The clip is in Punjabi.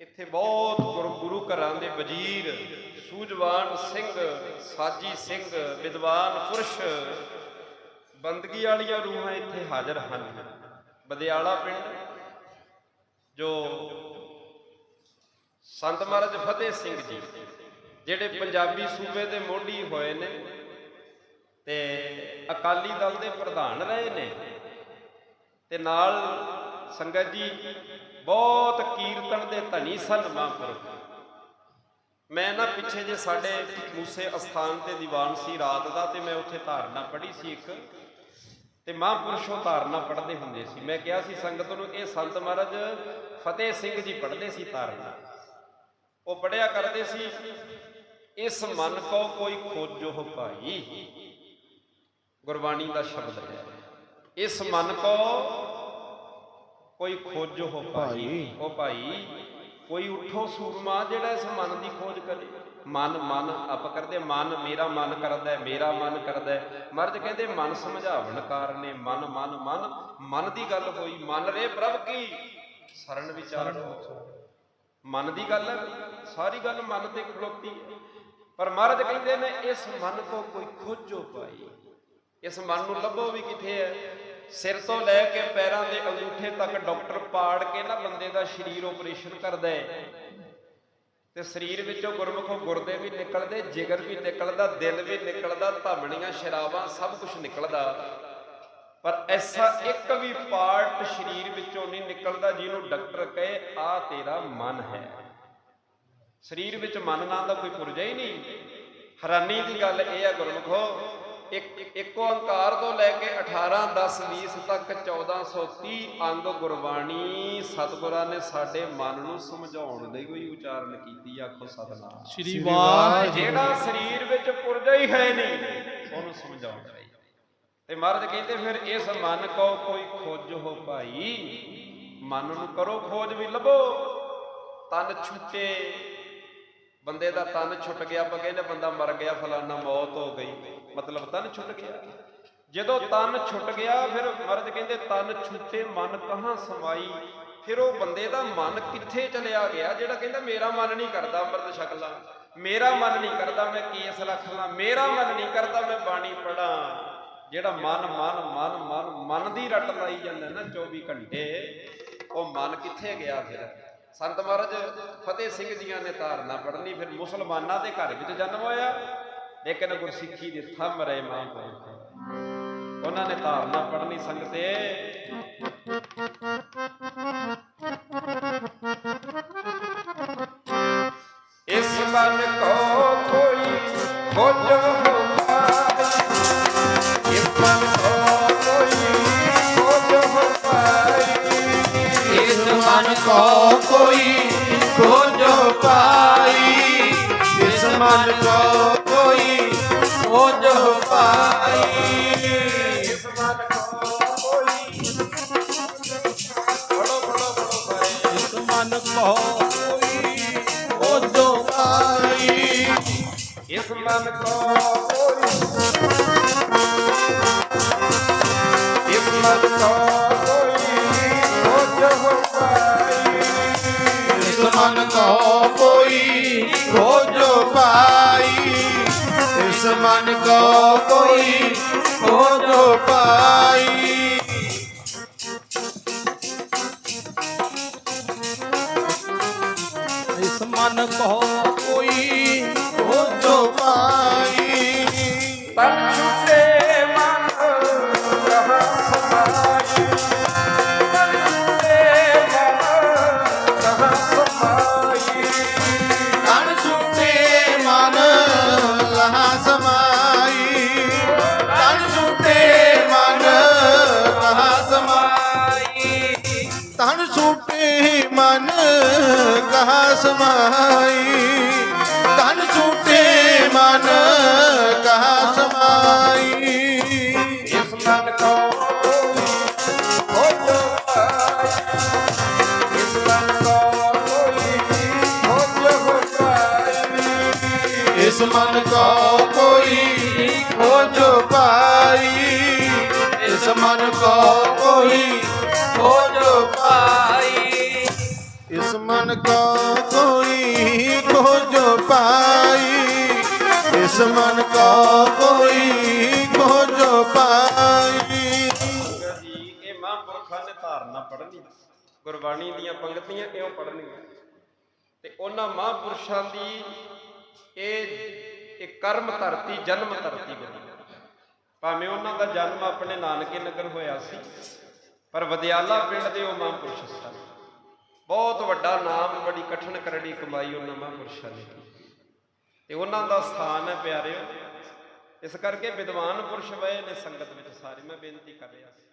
ਇੱਥੇ ਬਹੁਤ ਗੁਰੂ ਗੁਰੂ ਘਰਾਂ ਦੇ ਵਜ਼ੀਰ, ਸੂਝਵਾਨ ਸਿੰਘ, ਸਾਜੀ ਸਿੰਘ, ਵਿਦਵਾਨ, ਪੁਰਸ਼ ਬੰਦਗੀ ਵਾਲੀਆਂ ਰੂਹਾਂ ਇੱਥੇ ਹਾਜ਼ਰ ਹਨ। ਬਦਿਆਲਾ ਪਿੰਡ, ਜੋ ਸੰਤ ਮਹਾਰਾਜ ਫਤਿਹ ਸਿੰਘ ਜੀ, ਜਿਹੜੇ ਪੰਜਾਬੀ ਸੂਬੇ ਦੇ ਮੋਢੀ ਹੋਏ ਨੇ ਤੇ ਅਕਾਲੀ ਦਲ ਦੇ ਪ੍ਰਧਾਨ ਰਹੇ ਨੇ ਤੇ ਨਾਲ ਸੰਗਤ ਜੀ ਬਹੁਤ ਕੀਰਤਨ ਦੇ ਧਨੀ ਸਨ ਮਹਾਂਪੁਰਖ। ਮੈਂ ਨਾ ਪਿੱਛੇ ਜੇ ਸਾਡੇ ਮੂਸੇ ਅਸਥਾਨ ਤੇ ਦੀਵਾਨ ਸੀ ਰਾਤ ਦਾ ਤੇ ਮੈਂ ਉੱਥੇ ਧਾਰਨਾ ਪੜ੍ਹੀ ਸੀ ਇੱਕ। ਤੇ ਮਹਾਂਪੁਰਸ਼ੋਂ ਧਾਰਨਾ ਪੜ੍ਹਦੇ ਹੁੰਦੇ ਸੀ। ਮੈਂ ਕਿਹਾ ਸੀ ਸੰਗਤ ਨੂੰ, ਇਹ ਸੰਤ ਮਹਾਰਾਜ ਫਤਿਹ ਸਿੰਘ ਜੀ ਪੜ੍ਹਦੇ ਸੀ ਧਾਰਨਾ। ਉਹ ਪੜਿਆ ਕਰਦੇ ਸੀ, ਇਸ ਮਨ ਕੋ ਕੋਈ ਖੋਜੋ ਭਾਈ। ਗੁਰਬਾਣੀ ਦਾ ਸ਼ਬਦ ਹੈ। ਇਸ ਮਨ ਕੋ ਕੋਈ ਖੋਜ ਹੋ ਭਾਈ। ਉਹ ਭਾਈ, ਕੋਈ ਉਠੋ ਸੂਰਮਾ ਜਿਹੜਾ ਇਸ ਮਨ ਦੀ ਖੋਜ ਕਰੇ। ਮਨ ਮਨ, ਆਪ ਕਰਦੇ ਮਨ, ਮੇਰਾ ਮਨ ਕਰਦਾ ਹੈ ਮੇਰਾ ਮਨ ਕਰਦਾ। ਹੈ ਮਰਦ ਕਹਿੰਦੇ ਮਨ ਸਮਝਾਵਣ ਕਾਰਨੇ ਮਨ ਮਨ ਮਨ ਮਨ ਦੀ ਗੱਲ ਹੋਈ, ਮਨ ਰੇ ਪ੍ਰਭ ਕੀ? ਸਰਨ ਵਿਚਾਰ ਮਨ ਦੀ ਗੱਲ ਹੈ, ਸਾਰੀ ਗੱਲ ਮਨ ਤੇ ਖਲੋਤੀ ਪਰ ਮਹਾਰਾਜ ਕਹਿੰਦੇ ਨੇ, ਇਸ ਮਨ ਕੋ ਕੋਈ ਖੋਜੋ ਪਾਈ ਇਸ ਮਨ ਨੂੰ ਲੱਭੋ ਵੀ ਕਿੱਥੇ ਹੈ। ਸਿਰ ਤੋਂ ਲੈ ਕੇ ਪੈਰਾਂ ਦੇ ਅੰਗੂਠੇ ਤੱਕ ਡਾਕਟਰ ਪਾੜ ਕੇ ਨਾ ਬੰਦੇ ਦਾ ਸਰੀਰ ਆਪਰੇਸ਼ਨ ਕਰਦਾ ਹੈ। ਤੇ ਸਰੀਰ ਵਿੱਚੋਂ ਗੁਰਮੁਖੋਂ ਗੁਰਦੇ ਵੀ ਨਿਕਲਦੇ, ਜਿਗਰ ਵੀ ਨਿਕਲਦਾ, ਦਿਲ ਵੀ ਨਿਕਲਦਾ, ਧਮਣੀਆਂ, ਸ਼ਰਾਬਾਂ, ਸਭ ਕੁਝ ਨਿਕਲਦਾ। ਪਰ ਐਸਾ ਇੱਕ ਵੀ ਪਾਰਟ ਸਰੀਰ ਵਿੱਚੋਂ ਨਹੀਂ ਨਿਕਲਦਾ ਜਿਹਨੂੰ ਡਾਕਟਰ ਕਹੇ, ਆ ਤੇਰਾ ਮਨ ਹੈ। ਸਰੀਰ ਵਿੱਚ ਮਨ ਨਾਂ ਦਾ ਕੋਈ ਪੁਰਜਾ ਹੀ ਨਹੀਂ। ਹੈਰਾਨੀ ਦੀ ਗੱਲ ਇਹ ਆ ਗੁਰਮਖੋ ਇੱਕ ਇੱਕ ਓੰਕਾਰ ਤੋਂ ਲੈ ਕੇ 18 10 20 ਤੱਕ 1430 ਅੰਗ ਗੁਰਬਾਣੀ ਸਤਿਗੁਰਾਂ ਨੇ ਸਾਡੇ ਮਨ ਨੂੰ ਸਮਝਾਉਣ ਲਈ ਕੋਈ ਉਚਾਰਨ ਕੀਤੀ ਆਖੋ ਸਤਨਾਮ। ਸ਼੍ਰੀ ਵਾਹਿਗੁਰੂ। ਜਿਹੜਾ ਸਰੀਰ ਵਿੱਚ ਪੁਰਜਾ ਹੀ ਹੈ ਨਹੀਂ ਉਹਨੂੰ ਸਮਝਾਉਣ ਲਈ ਤੇ ਮਹਾਰਾਜ ਕਹਿੰਦੇ ਫਿਰ ਇਸ ਮਨ ਕੋ ਕੋਈ ਖੋਜ ਹੋ ਭਾਈ ਮਨ ਨੂੰ ਕਰੋ ਖੋਜ ਵੀ ਲੱਭੋ ਤਨ ਛੁੱਟੇ ਬੰਦੇ ਦਾ ਤਨ ਛੁੱਟ ਗਿਆ, ਆਪਾਂ ਕਹਿੰਦੇ ਬੰਦਾ ਮਰ ਗਿਆ, ਫਲਾਨਾ ਮੌਤ ਹੋ ਗਈ। ਮਤਲਬ ਤਨ ਛੁੱਟ ਗਿਆ। ਜਦੋਂ ਤਨ ਛੁੱਟ ਗਿਆ, ਫਿਰ ਮਹਾਰਾਜ ਕਹਿੰਦੇ ਤਨ ਛੁੱਟੇ ਮਨ ਕਹਾਂ ਸਮਾਈ। ਫਿਰ ਉਹ ਬੰਦੇ ਦਾ ਮਨ ਕਿੱਥੇ ਚਲਿਆ ਗਿਆ, ਜਿਹੜਾ ਕਹਿੰਦਾ ਮੇਰਾ ਮਨ ਨਹੀਂ ਕਰਦਾ ਅੰਮ੍ਰਿਤ ਛਕ ਲਾਂ ਮੇਰਾ ਮਨ ਨਹੀਂ ਕਰਦਾ ਮੈਂ ਕੇਸ ਰੱਖ ਲਾਂ ਮੇਰਾ ਮਨ ਨਹੀਂ ਕਰਦਾ ਮੈਂ ਬਾਣੀ ਪੜਾਂ। ਜਿਹੜਾ ਮਨ ਮਨ ਮਨ ਮਨ ਮਨ ਦੀ ਰੱਟ ਲਾਈ ਜਾਂਦਾ ਨਾ 24 ਘੰਟੇ, ਉਹ ਮਨ ਕਿੱਥੇ ਗਿਆ ਫਿਰ? ਸੰਤ ਮਹਾਰਾਜ ਫਤਿਹ ਸਿੰਘ ਜੀਆਂ ਨੇ ਧਾਰਨਾ ਪੜਨੀ ਫਿਰ ਮੁਸਲਮਾਨਾਂ ਦੇ ਘਰ ਵਿੱਚ ਜਨਮ ਹੋਇਆ। ਲੇਕਿਨ ਗੁਰਸਿੱਖੀ ਦੇ ਥੰਮ ਰਹੇ ਪਏ ਉਹਨਾਂ ਨੇ ਧਾਰਨਾ ਪੜਨੀ ਸੰਗਤੇ ਇਸ ਮਨ ਕੋ ਕੋਈ ਖੋਜ ਕੋ ਕੋਈ ਖੋਜੋ ਪਾਈ ਇਸ ਮਨ ਕੋ ਕੋਈ ਖੋਜੋ ਪਾਈ। ਇਸ ਮਨ ਕੋ ਕੋਈ ਬੜੋ ਬੜੋ ਬੜੋ ਭਾਈ। ਇਸ ਮਨ ਕੋ ਕੋਈ ਖੋਜੋ ਪਾਈ ਇਸ ਮਨ ਕੋ ਇਸ ਮਨ ਕੋ ਕੋਈ ਖੋਜੋ ਪਾਈ। ਇਸ ਮਨ ਕੋ ਕੋਈ ਖੋਜੋ ਪਾਈ। ਤਨ ਛੁੱਟੇ ਮਨ ਕਹਾ ਸਮਾਈ ਤਨ ਛੁੱਟੇ ਮਨ ਕਹਾ ਸਮਾਈ ਇਸ ਮਨ ਕੋ ਹੋ ਇਸ ਮਨ ਕੋ ਕੋਈ ਹੋ ਇਸ ਕੋਈ ਖੋਜੋ ਪਾਈ। ਇਸ ਮਨ ਕੋ ਕੋਈ ਖੋਜੋ ਪਾਈ। ਇਸ ਮਨ ਕੋ ਕੋਈ ਖੋਜੋ ਪਾਈ। ਇਸ ਮਨ ਕੋ ਕੋਈ ਖੋਜੋ ਪਾਈ। ਜੀ ਇਹ ਮਹਾਂਪੁਰਖਾਂ ਨੇ ਧਾਰਨਾ ਪੜ੍ਹਨੀ। ਗੁਰਬਾਣੀ ਦੀਆਂ ਪੰਕਤੀਆਂ ਕਿਉਂ ਪੜ੍ਹਨੀਆਂ? ਤੇ ਉਹਨਾਂ ਮਹਾਂਪੁਰਸ਼ਾਂ ਦੀ ਇਹ ਇਹ ਕਰਮ ਧਰਤੀ ਜਨਮ ਧਰਤੀ ਬਣੀ। ਭਾਵੇਂ ਉਹਨਾਂ ਦਾ ਜਨਮ ਆਪਣੇ ਨਾਨਕੇ ਨਗਰ ਹੋਇਆ ਸੀ ਪਰ ਵਦਿਆਲਾ ਪਿੰਡ ਦੇ ਉਹ ਮਹਾਂਪੁਰਸ਼ ਸਨ। ਬਹੁਤ ਵੱਡਾ ਨਾਮ, ਬੜੀ ਕਠਨ ਕਰੜੀ ਕਮਾਈ ਉਹਨਾਂ ਮਹਾਂਪੁਰਸ਼ਾਂ ਨੇ ਕੀਤੀ। ਤੇ ਉਹਨਾਂ ਦਾ ਸਥਾਨ ਹੈ ਪਿਆਰਿਓ, ਇਸ ਕਰਕੇ ਵਿਦਵਾਨ ਪੁਰਸ਼ ਵਏ ਨੇ, ਸੰਗਤ ਵਿੱਚ ਸਾਰੇ। ਮੈਂ ਬੇਨਤੀ ਕਰ ਰਿਹਾ ਸੀ।